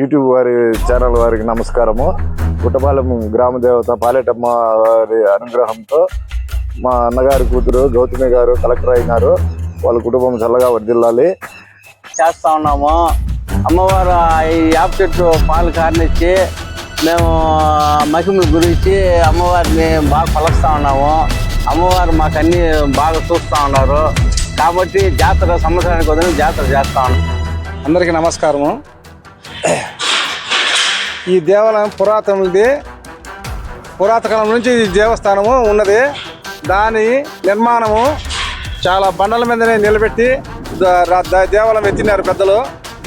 YouTube వారి channel వారికి నమస్కారము. గుట్టపాలెం గ్రామ దేవత పాలేటమ్మ వారి అనుగ్రహంతో మా అన్నగారి కూతురు గౌతమి గారు కలెక్టర్ అయినారు. వాళ్ళ కుటుంబం చల్లగా వర్దిల్లాలి చేస్తా ఉన్నాము. అమ్మవారు ఈ యాప్ చెట్టు పాలు కారణించి మేము మహిమల గురించి అమ్మవారిని బాగా కొలుస్తా ఉన్నాము. అమ్మవారు మాకు అన్ని బాగా చూస్తూ ఉన్నారు. కాబట్టి జాతర సంవత్సరానికి వదిలి జాతర చేస్తా ఉన్నాం. అందరికీ నమస్కారము. ఈ దేవాలయం పురాతనది పురాతకాలం నుంచి ఈ దేవస్థానము ఉన్నది. దాని నిర్మాణము చాలా బండల మీదనే నిలబెట్టి దేవాలయం ఎత్తినారు పెద్దలు.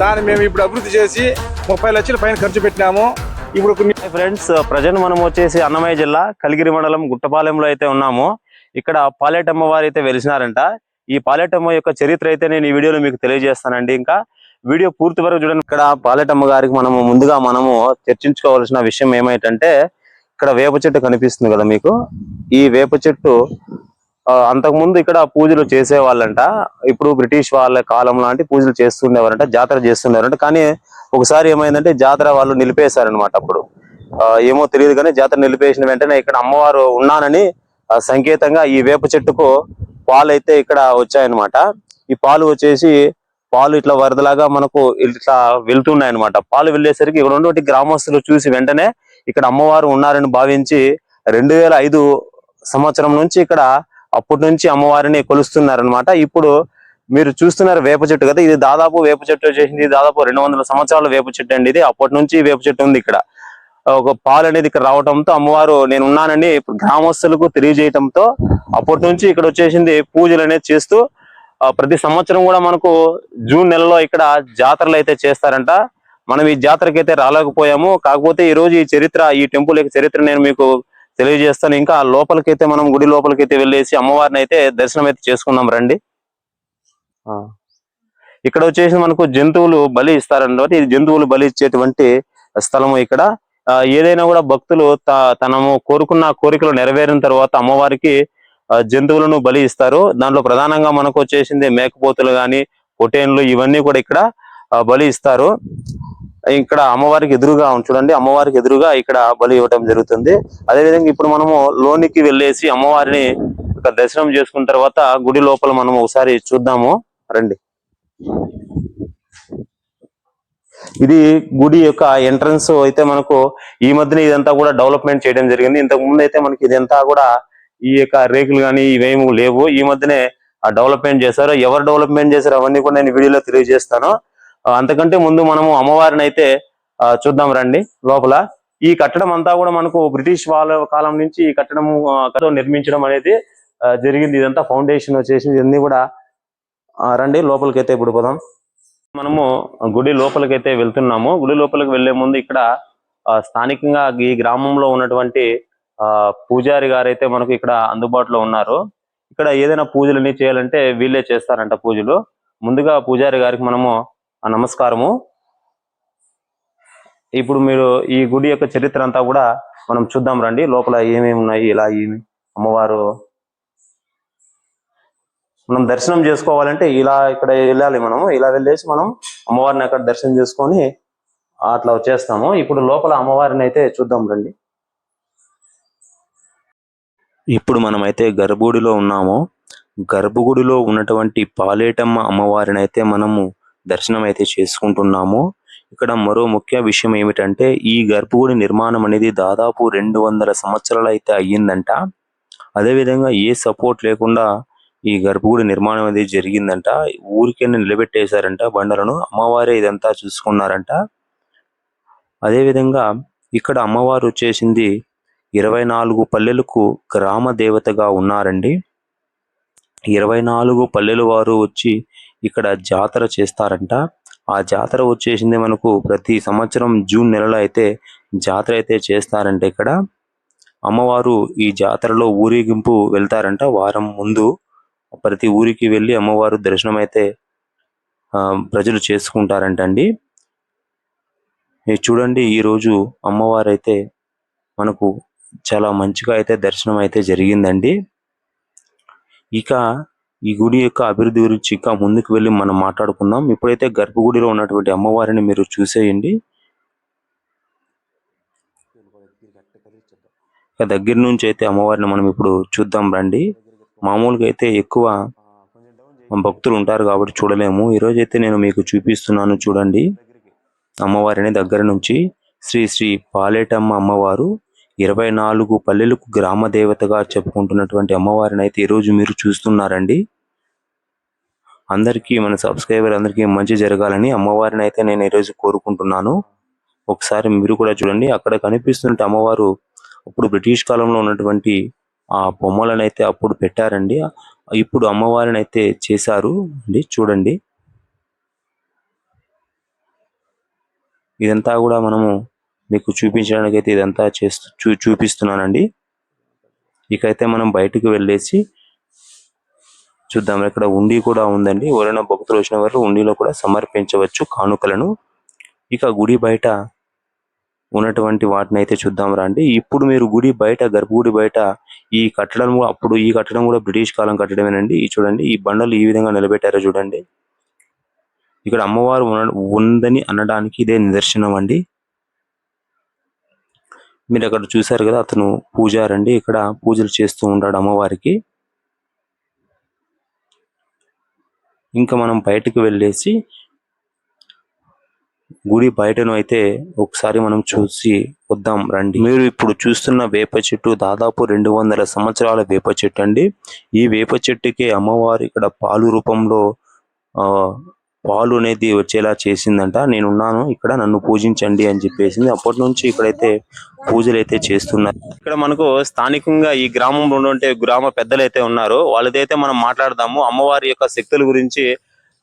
దాన్ని మేము ఇప్పుడు అభివృద్ధి చేసి ముప్పై లక్షల పైన ఖర్చు పెట్టినాము. ఇప్పుడు కొన్ని ఫ్రెండ్స్ ప్రజెంట్ మనం వచ్చేసి అన్నమయ్య జిల్లా కలిగిరి మండలం గుట్టపాలెంలో అయితే ఉన్నాము. ఇక్కడ పాలేటమ్మ వారు అయితే వెలిసినారంట. ఈ పాలేటమ్మ యొక్క చరిత్ర అయితే నేను ఈ వీడియోలో మీకు తెలియజేస్తానండి. ఇంకా వీడియో పూర్తి వరకు చూడండి. ఇక్కడ పాలెటమ్మ గారికి మనము ముందుగా మనము చర్చించుకోవాల్సిన విషయం ఏమైందంటే ఇక్కడ వేప చెట్టు కనిపిస్తుంది కదా మీకు? ఈ వేప చెట్టు ఆ, అంతకుముందు ఇక్కడ పూజలు చేసేవాళ్ళంట. ఇప్పుడు బ్రిటిష్ వాళ్ళ కాలం లాంటి పూజలు చేస్తుండేవారంట జాతర చేస్తుండేవారంట. కానీ ఒకసారి ఏమైందంటే జాతర వాళ్ళు నిలిపేశారనమాట అప్పుడు. ఏమో తెలియదు కానీ జాతర నిలిపేసిన వెంటనే ఇక్కడ అమ్మవారు ఉన్నానని సంకేతంగా ఈ వేప చెట్టుకు పాలు అయితే ఇక్కడ వచ్చాయన్నమాట. ఈ పాలు వచ్చేసి పాలు ఇట్లా వరదలాగా మనకు ఇట్లా వెళ్తున్నాయి అనమాట పాలు వెళ్ళేసరికి ఇక్కడ ఉన్నటువంటి గ్రామస్తులు చూసి వెంటనే ఇక్కడ అమ్మవారు ఉన్నారని భావించి రెండు వేల ఐదు సంవత్సరం నుంచి ఇక్కడ అప్పటి నుంచి అమ్మవారిని కొలుస్తున్నారనమాట ఇప్పుడు మీరు చూస్తున్నారు వేప చెట్టు కదా ఇది దాదాపు వేప చెట్టు వచ్చేసింది దాదాపు రెండు వందల సంవత్సరాల వేప చెట్టు అండి ఇది. అప్పటి నుంచి వేప చెట్టు ఉంది ఇక్కడ. ఒక పాలు అనేది ఇక్కడ రావడంతో అమ్మవారు నేను ఉన్నానని గ్రామస్తులకు తెలియజేయటంతో అప్పటి నుంచి ఇక్కడ వచ్చేసింది పూజలు అనేది చేస్తూ ప్రతి సంవత్సరం కూడా మనకు జూన్ నెలలో ఇక్కడ జాతరలు అయితే చేస్తారంట. మనం ఈ జాతరకి అయితే రాలేకపోయాము. కాకపోతే ఈ రోజు ఈ చరిత్ర ఈ టెంపుల్ యొక్క చరిత్ర నేను మీకు తెలియజేస్తాను. ఇంకా లోపలికైతే మనం గుడి లోపలికైతే వెళ్ళేసి అమ్మవారిని అయితే దర్శనం అయితే చేసుకుందాం రండి. ఆ. ఇక్కడ వచ్చేసి మనకు జంతువులు బలి ఇస్తారన్నమాట ఇది జంతువులు బలి ఇచ్చేటువంటి స్థలము ఇక్కడ. ఏదైనా కూడా భక్తులు త- తనము కోరుకున్న కోరికలు నెరవేరిన తర్వాత అమ్మవారికి జంతువులను బలి ఇస్తారు. దాంట్లో ప్రధానంగా మనకు వచ్చేసింది మేకపోతులు కానీ పొటేన్లు ఇవన్నీ కూడా ఇక్కడ బలి ఇస్తారు. ఇక్కడ అమ్మవారికి ఎదురుగా చూడండి అమ్మవారికి ఎదురుగా ఇక్కడ బలి ఇవ్వటం జరుగుతుంది. అదే విధంగా ఇప్పుడు మనము లోనికి వెళ్ళేసి అమ్మవారిని ఒక దర్శనం చేసుకున్న తర్వాత గుడి లోపల మనం ఒకసారి చూద్దాము. రండి. ఇది గుడి యొక్క ఎంట్రన్స్ అయితే మనకు ఈ మధ్యన ఇదంతా కూడా డెవలప్మెంట్ చేయడం జరిగింది. ఇంతకు ముందు అయితే మనకి ఇదంతా కూడా ఈ యొక్క రేకులు కానీ ఇవేమి లేవు. ఈ మధ్యనే ఆ డెవలప్మెంట్ చేశారు. ఎవరు డెవలప్మెంట్ చేశారు అవన్నీ కూడా నేను వీడియోలో తెలియజేస్తాను. అంతకంటే ముందు మనము అమ్మవారిని అయితే చూద్దాం రండి లోపల. ఈ కట్టడం అంతా కూడా మనకు బ్రిటిష్ వాళ్ళ కాలం నుంచి ఈ కట్టడం నిర్మించడం అనేది జరిగింది. ఇదంతా ఫౌండేషన్ వచ్చేసి ఇవన్నీ కూడా రండి లోపలికి అయితే ఇప్పుడు పోదాం. మనము గుడి లోపలికైతే వెళ్తున్నాము. గుడి లోపలికి వెళ్ళే ముందు ఇక్కడ స్థానికంగా ఈ గ్రామంలో ఉన్నటువంటి పూజారి గారైతే మనకు ఇక్కడ అందుబాటులో ఉన్నారు. ఇక్కడ ఏదైనా పూజలు చేయాలంటే వీళ్ళే చేస్తారంట పూజలు. ముందుగా పూజారి గారికి మనము ఆ, నమస్కారము. ఇప్పుడు మీరు ఈ గుడి యొక్క చరిత్ర అంతా కూడా మనం చూద్దాం రండి. లోపల ఏమేమి ఉన్నాయి ఇలా ఏమి అమ్మవారు. మనం దర్శనం చేసుకోవాలంటే ఇలా ఇక్కడ వెళ్ళాలి మనము. ఇలా వెళ్ళేసి మనం అమ్మవారిని అక్కడ దర్శనం చేసుకొని అట్లా వచ్చేస్తాము ఇప్పుడు లోపల అమ్మవారిని అయితే చూద్దాం రండి. ఇప్పుడు మనమైతే గర్భగుడిలో ఉన్నాము గర్భగుడిలో ఉన్నటువంటి పాలేటమ్మ అమ్మవారిని అయితే మనము దర్శనం అయితే చేసుకుంటున్నాము ఇక్కడ మరో ముఖ్య విషయం ఏమిటంటే ఈ గర్భగుడి నిర్మాణం అనేది దాదాపు రెండు వందల సంవత్సరాలు అయితే అయ్యిందంట. అదేవిధంగా ఏ సపోర్ట్ లేకుండా ఈ గర్భగుడి నిర్మాణం అనేది జరిగిందంట. ఊరికే నిలబెట్టేశారంట బండలను. అమ్మవారే ఇదంతా చూసుకున్నారంట. అదేవిధంగా ఇక్కడ అమ్మవారు వచ్చేసింది ఇరవై నాలుగు పల్లెలకు గ్రామ దేవతగా ఉన్నారండి. ఇరవై నాలుగు పల్లెల వారు వచ్చి ఇక్కడ జాతర చేస్తారంట. ఆ జాతర వచ్చేసింది మనకు ప్రతి సంవత్సరం జూన్ నెలలో అయితే జాతర అయితే చేస్తారంట ఇక్కడ. అమ్మవారు ఈ జాతరలో ఊరేగింపు వెళ్తారంట. వారం ముందు ప్రతి ఊరికి వెళ్ళి అమ్మవారు దర్శనం అయితే ప్రజలు చేసుకుంటారంటండి. ఇది చూడండి ఈ రోజు అమ్మవారు అయితే మనకు చాలా మంచిగా అయితే దర్శనం అయితే జరిగిందండి. ఇక ఈ గుడి యొక్క అభివృద్ధి గురించి ఇంకా ముందుకు వెళ్ళి మనం మాట్లాడుకుందాం. ఇప్పుడైతే గర్భగుడిలో ఉన్నటువంటి అమ్మవారిని మీరు చూసేయండి. దగ్గర నుంచి అయితే అమ్మవారిని మనం ఇప్పుడు చూద్దాం రండి. మామూలుగా అయితే ఎక్కువ భక్తులు ఉంటారు కాబట్టి చూడలేము. ఈరోజు అయితే నేను మీకు చూపిస్తున్నాను చూడండి. అమ్మవారిని దగ్గర నుంచి శ్రీ శ్రీ పాలేటమ్మ అమ్మవారు ఇరవై నాలుగు పల్లెలకు గ్రామ దేవతగా చెప్పుకుంటున్నటువంటి అమ్మవారిని అయితే ఈ రోజు మీరు చూస్తున్నారండి. అందరికీ మన సబ్స్క్రైబర్ అందరికీ మంచి జరగాలని అమ్మవారిని అయితే నేను ఈరోజు కోరుకుంటున్నాను. ఒకసారి మీరు కూడా చూడండి అక్కడ కనిపిస్తున్న అమ్మవారు అప్పుడు బ్రిటిష్ కాలంలో ఉన్నటువంటి ఆ బొమ్మలను అయితే అప్పుడు పెట్టారండి. ఇప్పుడు అమ్మవారిని అయితే చేశారు అండి చూడండి. ఇదంతా కూడా మనము మీకు చూపించడానికి అయితే ఇదంతా చేస్తూ చూ చూపిస్తున్నానండి. ఇకైతే మనం బయటకు వెళ్ళేసి చూద్దాం. ఇక్కడ ఉండి కూడా ఉందండి. ఎవరైనా భక్తులు వచ్చిన వారు ఉండిలో కూడా సమర్పించవచ్చు కానుకలను. ఇక గుడి బయట ఉన్నటువంటి వాటిని అయితే చూద్దాం రండి. ఇప్పుడు మీరు గుడి బయట గర్భగుడి బయట ఈ కట్టడం కూడా- అప్పుడు ఈ కట్టడం కూడా బ్రిటిష్ కాలం కట్టడమేనండి. ఈ చూడండి ఈ బండలు ఈ విధంగా నిలబెట్టారో చూడండి. ఇక్కడ అమ్మవారు ఉందని అనడానికి ఇదే నిదర్శనం అండి మీరు అక్కడ చూశారు కదా అతను పూజారండి ఇక్కడ పూజలు చేస్తూ ఉంటాడు అమ్మవారికి. ఇంకా మనం బయటకు వెళ్ళేసి గుడి బయటను అయితే ఒకసారి మనం చూసి వద్దాం రండి. మీరు ఇప్పుడు చూస్తున్న వేప చెట్టు దాదాపు రెండు వందల సంవత్సరాల వేప చెట్టు అండి. ఈ వేప చెట్టుకి అమ్మవారు ఇక్కడ పాలు రూపంలో ఆ పాలు అనేది వచ్చేలా చేసిందంట. నేనున్నాను ఇక్కడ నన్ను పూజించండి అని చెప్పేసింది. అప్పటి నుంచి ఇక్కడైతే పూజలు అయితే చేస్తున్నారు. ఇక్కడ మనకు స్థానికంగా ఈ గ్రామంలో ఉన్నటువంటి గ్రామ పెద్దలు అయితే ఉన్నారు. వాళ్ళదైతే మనం మాట్లాడదాము. అమ్మవారి యొక్క శక్తుల గురించి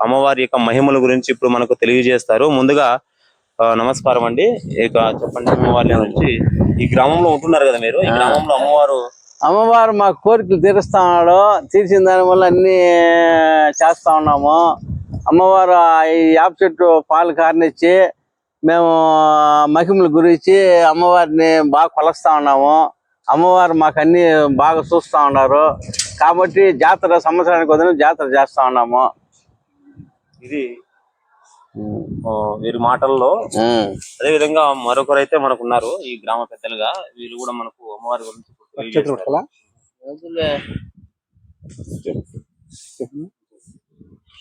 అమ్మవారి యొక్క మహిమల గురించి ఇప్పుడు మనకు తెలియజేస్తారు. ముందుగా నమస్కారం అండి. ఇక చెప్పండి అమ్మవారి గురించి. ఈ గ్రామంలో ఉంటున్నారు కదా మీరు? ఈ గ్రామంలో అమ్మవారు అమ్మవారు మా కోరికలు తీరుస్తా ఉన్నాడు తీర్చిన దాని వల్ల అన్ని చేస్తా ఉన్నాము. అమ్మవారు ఈ యాప చెట్టు పాలు కారనిచ్చి మేము మహిమల గురించి అమ్మవారిని బాగా కొలుస్తా ఉన్నాము. అమ్మవారు మాకు అన్ని బాగా చూస్తా ఉన్నారు. కాబట్టి జాతర సంవత్సరానికి వదిలి జాతర చేస్తా ఉన్నాము. ఇది వీరి మాటల్లో అదే విధంగా మరొకరు అయితే మనకు ఉన్నారు ఈ గ్రామ పెద్దలుగా. వీళ్ళు కూడా మనకు అమ్మవారి గురించి.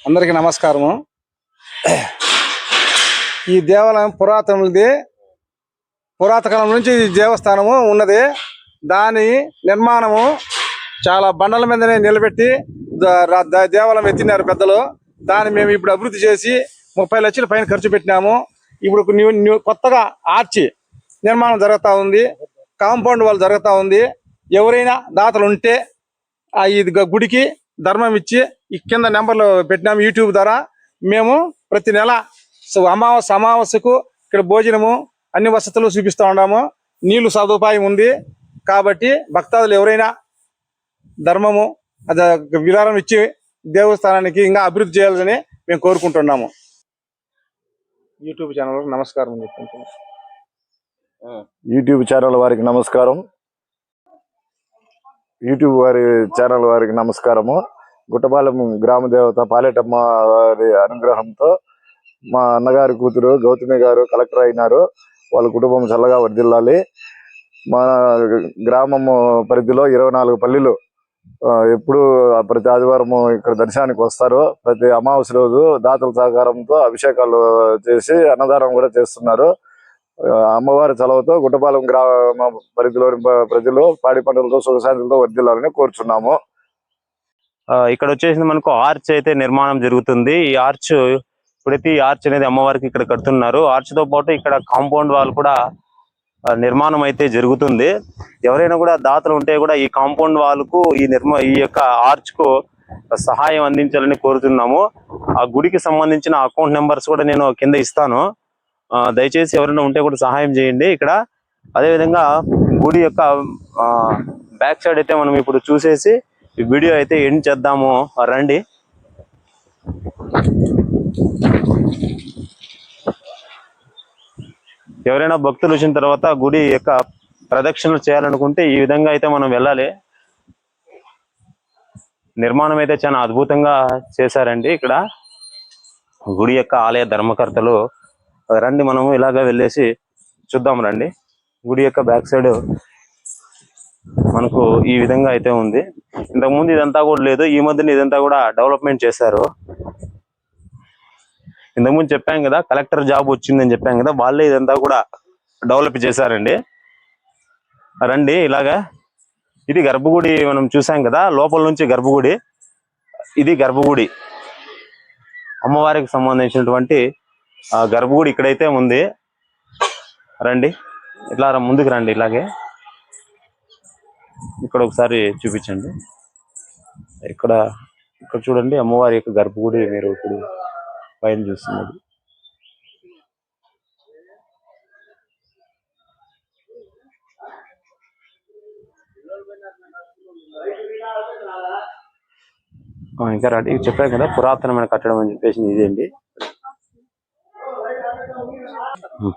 అందరికీ నమస్కారము. ఈ దేవాలయం పురాతనది పురాతకాలం నుంచి ఈ దేవస్థానము ఉన్నది. దాని నిర్మాణము చాలా బండల మీదనే నిలబెట్టి దేవాలయం ఎత్తినారు పెద్దలు. దాన్ని మేము ఇప్పుడు అభివృద్ధి చేసి ముప్పై లక్షల పైన ఖర్చు పెట్టినాము. ఇప్పుడు న్యూ న్యూ కొత్తగా ఆర్చి నిర్మాణం జరుగుతూ ఉంది. కాంపౌండ్ వాళ్ళు జరుగుతూ ఉంది. ఎవరైనా దాతలు ఉంటే ఆ ఇది గ- గుడికి ధర్మం ఇచ్చి ఈ కింద నెంబర్లు పెట్టినాము యూట్యూబ్ ద్వారా. మేము ప్రతి నెల సో అమావాస్య అమావాస్యకు ఇక్కడ భోజనము అన్ని వసతులు చూపిస్తూ ఉన్నాము. నీళ్ళు సదుపాయం ఉంది. కాబట్టి భక్తాదులు ఎవరైనా ధర్మము అది విరాళం ఇచ్చి దేవస్థానానికి ఇంకా అభివృద్ధి చేయాలని మేము కోరుకుంటున్నాము. యూట్యూబ్ ఛానల్ నమస్కారం చెప్పుకుంటున్నాం యూట్యూబ్ ఛానల్ వారికి నమస్కారం. యూట్యూబ్ వారి ఛానల్ వారికి నమస్కారము. గుట్టపాలెం గ్రామ దేవత పాలేటమ్మ వారి అనుగ్రహంతో మా అన్నగారి కూతురు గౌతమి గారు కలెక్టర్ అయినారు. వాళ్ళ కుటుంబం చల్లగా వర్దిల్లాలి మా గ్రామము పరిధిలో ఇరవై నాలుగు పల్లెలు. ఎప్పుడు ప్రతి ఆదివారం ఇక్కడ దర్శనానికి వస్తారు. ప్రతి అమావాస్య రోజు దాతల సహకారంతో అభిషేకాలు చేసి అన్నదానం కూడా చేస్తున్నారు. అమ్మవారి చలవతో గుట్టపాలెం గ్రామ పరిధిలోని ప్రజలు పాడి పంటలతో సుఖశాంతులతో వర్దిల్లాలని కోరుచున్నాము. ఇక్కడ వచ్చేసి మనకు ఆర్చ్ అయితే నిర్మాణం జరుగుతుంది. ఈ ఆర్చ్ ఇప్పుడైతే ఈ ఆర్చ్ అనేది అమ్మవారికి ఇక్కడ కడుతున్నారు. ఆర్చ్తో పాటు ఇక్కడ కాంపౌండ్ వాల్ కూడా నిర్మాణం అయితే జరుగుతుంది. ఎవరైనా కూడా దాతలు ఉంటే కూడా ఈ కాంపౌండ్ వాల్కు ఈ నిర్మా ఈ యొక్క ఆర్చ్కు సహాయం అందించాలని కోరుతున్నాము. ఆ గుడికి సంబంధించిన అకౌంట్ నెంబర్స్ కూడా నేను కింద ఇస్తాను. ఆ, దయచేసి ఎవరైనా ఉంటే కూడా సహాయం చేయండి ఇక్కడ. అదే విధంగా గుడి యొక్క బ్యాక్ సైడ్ అయితే మనం ఇప్పుడు చూసేసి ఈ వీడియో అయితే ఎండ్ చేద్దాము. రండి. ఎవరైనా భక్తులు వచ్చిన తర్వాత గుడి యొక్క ప్రదక్షిణలు చేయాలనుకుంటే ఈ విధంగా అయితే మనం వెళ్ళాలి. నిర్మాణం అయితే చాలా అద్భుతంగా చేశారండి ఇక్కడ. గుడి యొక్క ఆలయ ధర్మకర్తలు. రండి మనము ఇలాగా వెళ్ళేసి చూద్దాం రండి. గుడి యొక్క బ్యాక్ సైడ్ మనకు ఈ విధంగా అయితే ఉంది. ఇంతకుముందు ఇదంతా కూడా లేదు. ఈ మధ్యన ఇదంతా కూడా డెవలప్మెంట్ చేశారు. ఇంతకుముందు చెప్పాం కదా కలెక్టర్ జాబ్ వచ్చిందని చెప్పాం కదా వాళ్ళే ఇదంతా కూడా డెవలప్ చేశారండి. రండి ఇలాగా. ఇది గర్భగుడి మనం చూసాం కదా లోపల నుంచి గర్భగుడి. ఇది గర్భగుడి. అమ్మవారికి సంబంధించినటువంటి ఆ గర్భగుడి ఇక్కడైతే ఉంది. రండి. ఇట్లా ముందుకు రండి ఇలాగే. ఇక్కడ ఒకసారి చూపించండి. ఇక్కడ ఇక్కడ చూడండి అమ్మవారి యొక్క గర్భగుడి మీరు ఇప్పుడు పైన చూస్తున్నది ఇంకా రండి చెప్పాను కదా పురాతనమైన కట్టడం అని చెప్పేసి ఇదేంటి?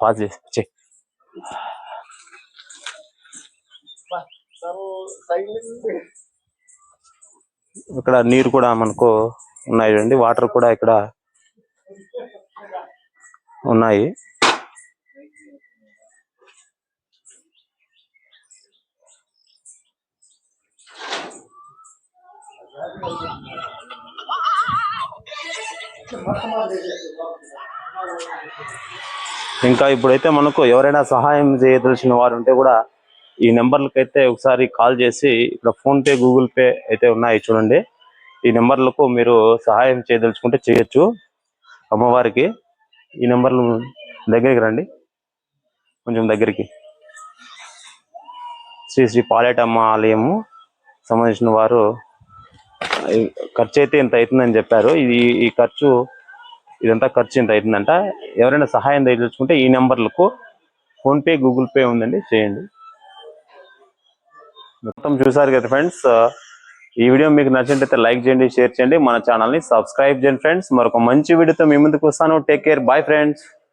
పాస్ చేసి ఇక్కడ నీరు కూడా మనకు ఉన్నాయి చూడండి వాటర్ కూడా ఇక్కడ ఉన్నాయి. ఇంకా ఇప్పుడైతే మనకు ఎవరైనా సహాయం చేయదలిచిన వారు ఉంటే కూడా ఈ నెంబర్లకు అయితే ఒకసారి కాల్ చేసి ఇక్కడ ఫోన్ పే గూగుల్ పే అయితే ఉన్నాయి చూడండి. ఈ నెంబర్లకు మీరు సహాయం చేయదలుచుకుంటే చేయొచ్చు అమ్మవారికి. ఈ నెంబర్లు దగ్గరికి రండి. కొంచెం దగ్గరికి. శ్రీ శ్రీ పాలేటమ్మ ఆలయము సంబంధించిన వారు ఖర్చు అయితే ఇంత అవుతుందని చెప్పారు. ఇది ఈ ఖర్చు ఇదంతా ఖర్చు ఇంత అవుతుందంట. ఎవరైనా సహాయం తెచ్చుకుంటే ఈ నెంబర్లకు ఫోన్ పే గూగుల్ పే ఉందండి. చేయండి. మొత్తం చూసారు కదా ఫ్రెండ్స్ ఈ వీడియో మీకు నచ్చినట్లయితే లైక్ చేయండి షేర్ చేయండి. మన ఛానల్ని సబ్స్క్రైబ్ చేయండి ఫ్రెండ్స్ మరొక మంచి వీడియోతో మీ ముందుకు వస్తాను. Take care bye friends